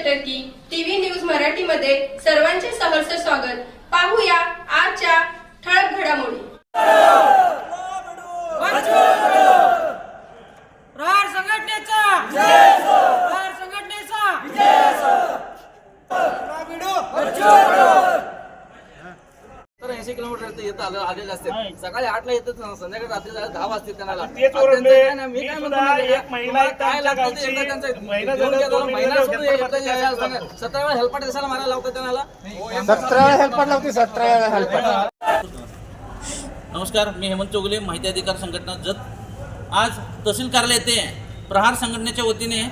चटर्की TV news मराठीमध्ये सर्वांचे सहर्ष स्वागत. पाहूया आजच्या ठळक घडामोडी. प्रहार संघटनेचा. प्रहार संघटनेचा. ऐंशी किलोमीटर ते येतं आलं आलेले असते. सकाळी आठला येतात संध्याकाळी रात्री झालं दहा वाजते त्यांना तेच ओरडले. मी सुद्धा एक? महिला काय लागतं ते एकदा त्यांचं महिना. सतरा वेळा मारायला लावतात त्यांना? सतरा वेळा हेल्पर लावते सतरा वेळा हेल्पर नमस्कार मी हेमंत चौगुले माहिती अधिकार संघटना जत. आज तहसील कार्यालय येथे प्रहार संघटनेच्या वतीने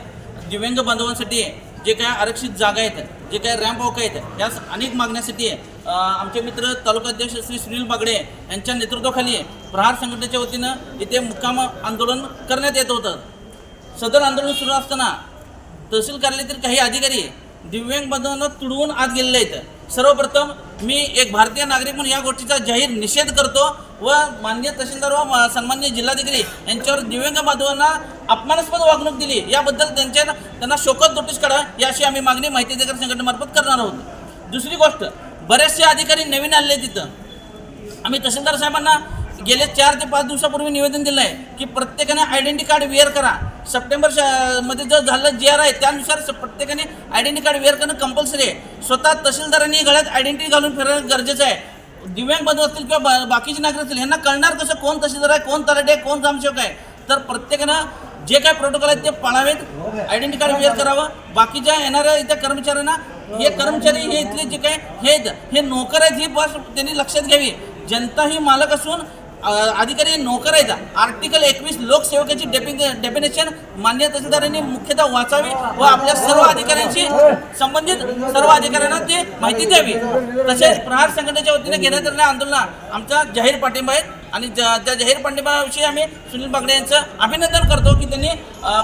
दिव्यांग बांधवांसाठी जे काय आरक्षित जागा आहेत जे काय रॅम्प वॉक आहेत या अनेक मागण्यासाठी आमचे मित्र तालुकाध्यक्ष श्री सुनील बागडे यांच्या नेतृत्वाखाली प्रहार संघटनेच्या वतीनं इथे मुक्काम आंदोलन करण्यात येत होतं. सदर आंदोलन सुरू असताना तहसील कार्यालयातील काही अधिकारी दिव्यांग बंधनं तुडवून आत गेलेले आहेत. सर्वप्रथम मी एक भारतीय नागरिक म्हणून या गोष्टीचा जाहीर निषेध करतो व मान्य तहसीलदार व सन्मान्य जिल्हाधिकारी यांच्यावर दिव्यांग बांधवांना अपमानास्पद वागणूक दिली. याबद्दल त्यांच्या त्यांना शोकत नोटीस काढा ही अशी आम्ही मागणी माहिती अधिकार संघटनेमार्फत करणार आहोत. दुसरी गोष्ट बरेचसे अधिकारी नवीन आले आहेत तिथं आम्ही तहसीलदार साहेबांना गेले चार ते पाच दिवसापूर्वी निवेदन दिलं आहे की प्रत्येकाने आयडेंटी कार्ड वेअर करा. सप्टेंबरमध्ये जो झालं जे आर आहे त्यानुसार प्रत्येकाने आयडेंटी कार्ड वेअर करणं कंपल्सरी आहे. स्वतः तहसीलदारांनी गळ्यात आयडेंटी घालून फिरणं गरजेचं आहे. दिव्यांग बंधू असतील किंवा बा- बाकीचे नागरिक असतील यांना कळणार कसं कोण तहसीलदार आहे कोण तलाठी आहे कोण ग्रामसेवक आहे? तर प्रत्येकानं जे काय प्रोटोकॉल आहेत ते पाळावेत. आयडेंटी कार्ड वेअर करावं. बाकीच्या येणाऱ्या इथं कर्मचाऱ्यांना हे कर्मचारी हे इथले जे काय हे हे नोकर आहेत ही बस त्यांनी लक्षात घ्यावी. जनता ही मालक असून अधिकारी नोकर आहेत. आर्टिकल एकवीस लोकसेवकाची डेपि डेफिनेशन मान्य तहसीलदारांनी मुख्यतः वाचावी व आपल्या सर्व अधिकाऱ्यांशी संबंधित सर्व अधिकाऱ्यांना ती माहिती द्यावी. तसेच प्रहार संघटनेच्या वतीने घेण्यात आलेल्या आंदोलनात आमचा जाहीर पाठिंबा आहे. आणि ज- त्या जाहीर पाठिंबाविषयी आम्ही सुनील बागडे यांचं अभिनंदन करतो की त्यांनी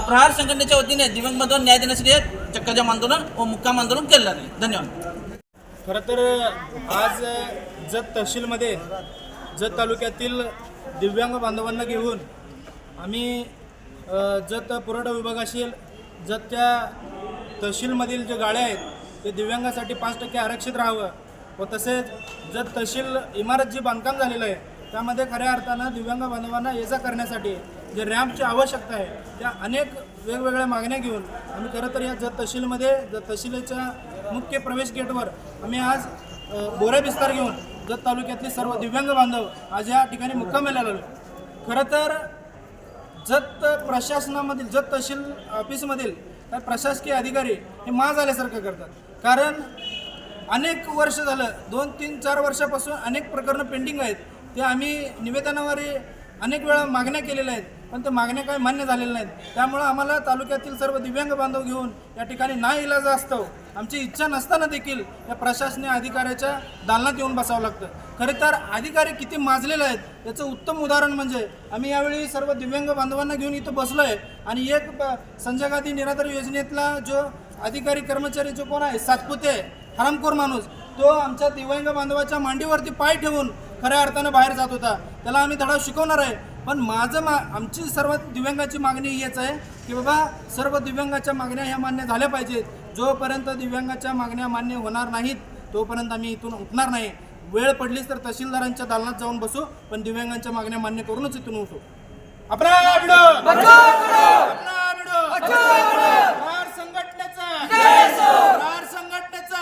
प्रहार संघटनेच्या वतीने दिव्यांग न्याय देण्यासाठी चक्काजाम आंदोलन व मुक्काम आंदोलन केलं आहे. धन्यवाद. खरं तर आज जत तहसीलमध्ये जत तालुक्यातील दिव्यांग बांधवांना घेऊन आम्ही जत पुरवठा विभागाशील जतच्या तहसीलमधील जे गाड्या आहेत ते दिव्यांगासाठी पाच टक्के आरक्षित राहावं व तसेच जत तहसील इमारत जी बांधकाम झालेलं आहे त्यामध्ये खऱ्या अर्थानं दिव्यांग बांधवांना ये जा करण्यासाठी जे रॅम्पची आवश्यकता आहे त्या अनेक वेगवेगळ्या मागण्या घेऊन आम्ही खरं तर या जत तहसीलमध्ये जत तहसीलच्या मुख्य प्रवेश गेटवर आम्ही आज बोऱ्या बोरे विस्तार घेऊन जत तालुक्यातले सर्व दिव्यांग बांधव आज या ठिकाणी मुक्कामेला आलो. खरं तर जत प्रशासनामधील जत तहसील ऑफिसमधील प्रशासकीय अधिकारी हे मा झाल्यासारखं करतात. कारण अनेक वर्ष झालं दोन तीन चार वर्षापासून अनेक प्रकरणं पेंडिंग आहेत. ते आम्ही निवेदनावर अनेक वेळा मागण्या केलेल्या आहेत पण त्या मागण्या काही मान्य झालेल्या नाहीत. त्यामुळं आम्हाला तालुक्यातील सर्व दिव्यांग बांधव घेऊन या ठिकाणी ना इलाज असतो आमची इच्छा नसताना देखील या प्रशासनीय अधिकाऱ्याच्या दालनात येऊन बसावं लागतं. खरं तर अधिकारी किती माजलेले आहेत याचं उत्तम उदाहरण म्हणजे आम्ही यावेळी सर्व दिव्यांग बांधवांना घेऊन इथं बसलो आहे आणि एक संजय गांधी निराधार योजनेतला जो अधिकारी कर्मचारी जो कोण आहे सातपुते आहे, हरामखोर माणूस तो आमच्या दिव्यांग बांधवाच्या मांडीवरती पाय ठेवून खऱ्या अर्थानं बाहेर जात होता. त्याला आम्ही धडा शिकवणार आहे. पण माझं मा आमची सर्व दिव्यांगाची मागणी हीच आहे की बाबा सर्व दिव्यांगाच्या मागण्या ह्या मान्य झाल्या पाहिजेत. जोपर्यंत दिव्यांगाच्या मागण्या मान्य होणार नाहीत तोपर्यंत आम्ही इथून उठणार नाही. वेळ पडलीच तर तहसीलदारांच्या दालनात जाऊन बसू पण दिव्यांगांच्या मागण्या मान्य करूनच इथून उठू. आपला बिडो आपला बिडो प्रहार संघटनेचा प्रहार संघटनेचा